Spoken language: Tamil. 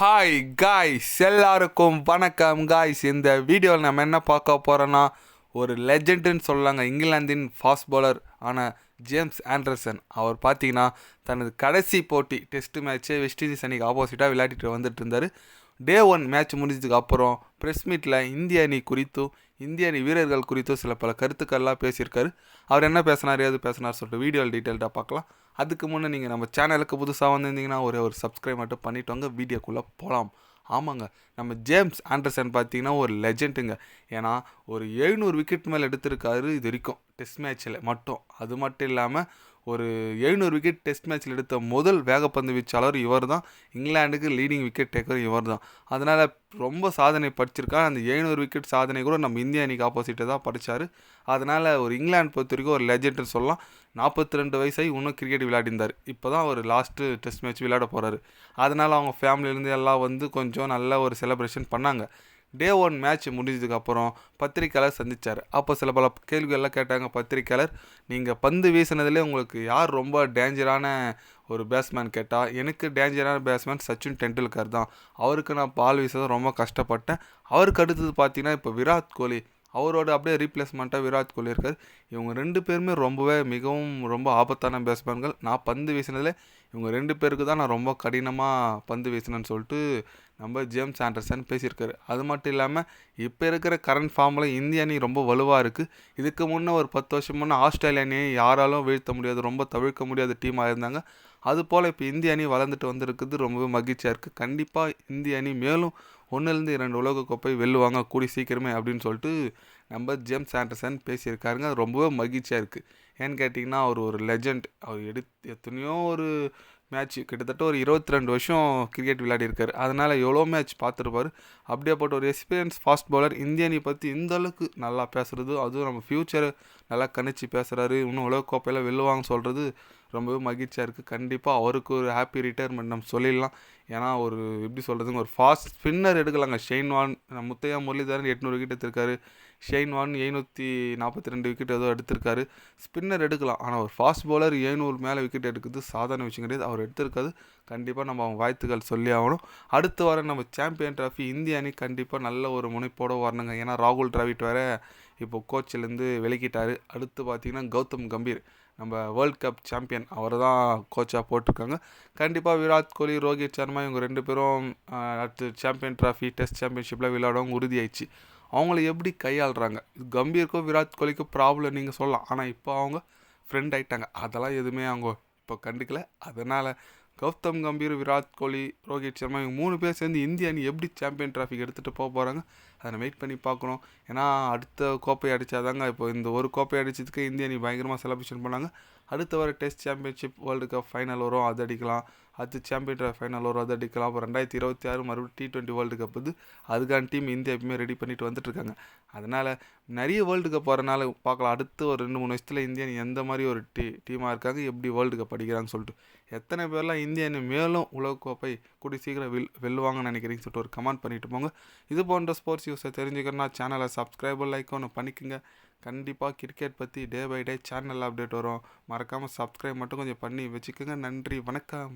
ஹாய் காய்ஸ் எல்லாருக்கும் வணக்கம் காய்ஸ் இந்த வீடியோவில் நம்ம என்ன பார்க்க போகிறோன்னா ஒரு லெஜெண்டுன்னு சொல்லலாங்க. இங்கிலாந்தின் ஃபாஸ்ட் பவுலர் ஆன ஜேம்ஸ் ஆண்டர்சன். அவர் பார்த்தீங்கன்னா தனது கடைசி போட்டி டெஸ்ட் மேட்ச்சே வெஸ்ட் இண்டீஸ் அணிக்கு ஆப்போசிட்டாக விளையாடிட்டு வந்துட்டு இருந்தார். டே ஒன் மேட்ச் முடிஞ்சதுக்கு அப்புறம் ப்ரெஸ் மீட்டில் இந்திய அணி குறித்தும் இந்திய அணி வீரர்கள் குறித்தும் சில பல கருத்துக்கள்லாம் பேசியிருக்காரு. அவர் என்ன பேசினார் ஏது பேசினார் சொல்லிட்டு வீடியோவில் டீட்டெயில்டாக பார்க்கலாம். அதுக்கு முன்னே நீங்கள் நம்ம சேனலுக்கு புதுசாக வந்திருந்தீங்கன்னா ஒரே ஒரு சப்ஸ்கிரைப் மட்டும் பண்ணிவிட்டு வாங்க வீடியோக்குள்ளே போகலாம் ஆமாங்க. நம்ம ஜேம்ஸ் ஆண்டர்சன் பார்த்தீங்கன்னா ஒரு லெஜெண்டுங்க. ஏன்னா ஒரு எழுநூறு விக்கெட் மேலே எடுத்திருக்காரு இது வரைக்கும். டெஸ்ட் மேட்ச்சில் மட்டும். அது மட்டும் இல்லாமல் ஒரு எழுநூறு விக்கெட் டெஸ்ட் மேட்ச்சில் எடுத்த முதல் வேகப்பந்து வீச்சாளர் இவர் தான் இங்கிலாந்துக்கு லீடிங் விக்கெட் டேக்கர் இவர் தான் அதனால் ரொம்ப சாதனை படிச்சிருக்காரு. அந்த எழுநூறு விக்கெட் சாதனை கூட நம்ம இந்திய அணிக்கு ஆப்போசிட்டை தான் படித்தார் அதனால் ஒரு இங்கிலாந்து பொறுத்த வரைக்கும் ஒரு லெஜெண்ட்னு சொல்லலாம். நாற்பத்தி ரெண்டு வயசாகி இன்னும் கிரிக்கெட் விளையாடிருந்தார் இப்போ தான் ஒரு லாஸ்ட்டு டெஸ்ட் மேட்ச் விளையாட போகிறாரு அதனால் அவங்க ஃபேமிலியிலேருந்து எல்லாம் வந்து கொஞ்சம் நல்ல ஒரு செலப்ரேஷன் பண்ணாங்க. டே ஒன் மேட்ச் முடிஞ்சதுக்கப்புறம் பத்திரிக்கையாளர் சந்தித்தார் அப்போ சில பல கேள்விகள்லாம் கேட்டாங்க பத்திரிக்கையாளர். நீங்கள் பந்து வீசினதுலேயே உங்களுக்கு யார் ரொம்ப டேஞ்சரான ஒரு பேட்ஸ்மேன் கேட்டால் எனக்கு டேஞ்சரான பேட்ஸ்மேன் சச்சின் டெண்டுல்கர் தான். அவருக்கு நான் பால் வீச ரொம்ப கஷ்டப்பட்டேன். அவருக்கு அடுத்தது பார்த்தீங்கன்னா இப்போ விராட் கோலி. அவரோட அப்படியே ரீப்ளேஸ்மெண்ட்டாக விராட் கோலி இருக்கார். இவங்க ரெண்டு பேருமே ரொம்பவே மிகவும் ரொம்ப ஆபத்தான பேட்ஸ்மேன்கள் நான் பந்து வீசினதில் இவங்க ரெண்டு பேருக்கு தான் நான் ரொம்ப கடினமாக பந்து வீசினேன்னு சொல்லிட்டு நம்ம ஜேம்ஸ் ஆண்டர்சன் பேசியிருக்காரு. அது மட்டும் இல்லாமல் இப்போ இருக்கிற கரண்ட் ஃபார்மில் இந்திய அணி ரொம்ப வலுவாக இருக்குது இதுக்கு முன்னே ஒரு பத்து வருஷம் முன்னே ஆஸ்திரேலிய அணியை யாராலும் வீழ்த்த முடியாது ரொம்ப தவிர்க்க முடியாத டீமாக இருந்தாங்க. அதுபோல் இப்போ இந்திய அணி வளர்ந்துட்டு வந்திருக்குது. ரொம்பவே மகிழ்ச்சியாக இருக்குது கண்டிப்பாக இந்திய அணி மேலும் ஒன்றுலேருந்து இரண்டு உலகக்கோப்பை வெல்லுவாங்க கூடி சீக்கிரமே அப்படின்னு சொல்லிட்டு நம்ம ஜேம்ஸ் ஆண்டர்சன் பேசியிருக்காருங்க. அது ரொம்பவே மகிழ்ச்சியாக இருக்குது ஏன்னு கேட்டிங்கன்னா அவர் ஒரு லெஜண்ட். அவர் எடுத்து எத்தனையோ ஒரு மேட்ச் கிட்டத்தட்ட ஒரு இருபத்தி ரெண்டு வருஷம் கிரிக்கெட் விளையாடிருக்காரு அதனால் எவ்வளோ மேட்ச் பார்த்துருப்பாரு. அப்படியேப்பட்ட ஒரு எக்ஸ்பீரியன்ஸ் ஃபாஸ்ட் பவுலர் இந்திய அணி பற்றி இந்த அளவுக்கு நல்லா பேசுகிறது அதுவும் நம்ம ஃப்யூச்சரை நல்லா கணிச்சு பேசுகிறாரு இன்னும் உலகக்கோப்பையில் வெல்லுவாங்க சொல்கிறது ரொம்பவே மகிழ்ச்சியாக இருக்குது கண்டிப்பாக அவருக்கு ஒரு ஹாப்பி ரிட்டையர்மெண்ட் நம்ம சொல்லிடலாம். ஏன்னா ஒரு எப்படி சொல்கிறதுங்க ஒரு ஃபாஸ்ட் ஸ்பின்னர் எடுக்கலாங்க. ஷெயின் வான் முத்தையா முரளிதரன் எட்நூறு விக்கெட் எடுத்திருக்காரு. ஷெயின் வான் எழுநூற்றி நாற்பத்தி ரெண்டு விக்கெட் ஏதோ எடுத்திருக்காரு. ஸ்பின்னர் எடுக்கலாம். ஆனால் ஒரு ஃபாஸ்ட் பவுலர் எழுநூறு மேலே விக்கெட் எடுக்கிறது சாதாரண விஷயம் கிடையாது. அவர் எடுத்திருக்காது கண்டிப்பாக நம்ம அவங்க வாழ்த்துக்கள் சொல்லி ஆகணும். அடுத்து வர நம்ம சாம்பியன் ட்ராஃபி இந்திய அணி கண்டிப்பாக நல்ல ஒரு முனைப்போடு வரணுங்க. ஏன்னா ராகுல் டிராவிட் வேறு இப்போ கோச்சிலேருந்து விலகிட்டார். அடுத்து பார்த்திங்கன்னா கௌதம் கம்பீர். நம்ம வேர்ல்ட் கப் சாம்பியன் அவர் தான் கோச்சாக போட்டிருக்காங்க. கண்டிப்பாக விராட் கோலி ரோஹித் சர்மா இவங்க ரெண்டு பேரும் அடுத்து சாம்பியன் ட்ராஃபி டெஸ்ட் சாம்பியன்ஷிப்பில் விளையாடவங்க உறுதியாயிடுச்சு. அவங்கள எப்படி கையாளுறாங்க? கம்பீருக்கும் விராட் கோலிக்கும் ப்ராப்ளம் நீங்கள் சொல்லலாம். ஆனால் இப்போ அவங்க ஃப்ரெண்ட் ஆகிட்டாங்க அதெல்லாம் எதுவுமே அவங்க இப்போ கண்டுக்கல. அதனால் கௌதம் கம்பீர் விராட் கோலி ரோஹித் சர்மா இவங்க மூணு பேர் சேர்ந்து இந்திய அணி எப்படி சாம்பியன் ட்ராஃபிக் எடுத்துகிட்டு போக போகிறாங்க அதை வெயிட் பண்ணி பார்க்கணும். ஏன்னா அடுத்த கோப்பை அடித்தாதாங்க இப்போ இந்த ஒரு கோப்பை அடித்ததுக்கு இந்திய அணி பயங்கரமாக செலிப்ரேஷன் பண்ணாங்க. அடுத்த வர test championship world cup final வரும் அது அடிக்கலாம். அடுத்து சாம்பியன் ஃபைனல் வரும் அது அடிக்கலாம். அப்புறம் ரெண்டாயிரத்தி இருபத்தி ஆறு மறுபடியும் டி டுவெண்ட்டி வேர்ல்டு கப் வந்து அதுக்கான டீம் இந்தியா எப்பவுமே ரெடி பண்ணிட்டு வந்துட்டுருக்காங்க அதனால் நிறைய வேர்ல்டு கப் வரனால பார்க்கலாம். அடுத்து ஒரு ரெண்டு மூணு வருஷத்தில் இந்தியா எந்த மாதிரி ஒரு டீ டீமாக இருக்காங்க எப்படி வேர்ல்டு கப் அடிக்கிறாங்கன்னு சொல்லிட்டு. எத்தனை பேர்லாம் இந்திய அணி மேலும் உலகக்கோப்பை கூடி சீக்கிரம் வெல் வெல்லுவாங்கன்னு நினைக்கிறீங்கன்னு சொல்லிட்டு ஒரு கமெண்ட் பண்ணிட்டு போங்க. இது போன்ற ஸ்போர்ட்ஸ் நியூஸை தெரிஞ்சுக்கணும்னா சேனலை சப்ஸ்கிரைபர் லைக் ஒன்று பண்ணிக்கோங்க. கண்டிப்பாக கிரிக்கெட் பற்றி day by day channel update வரும். மறக்காமல் சப்ஸ்கிரைப் மட்டும் கொஞ்சம் பண்ணி வச்சுக்கோங்க. நன்றி வணக்கம்.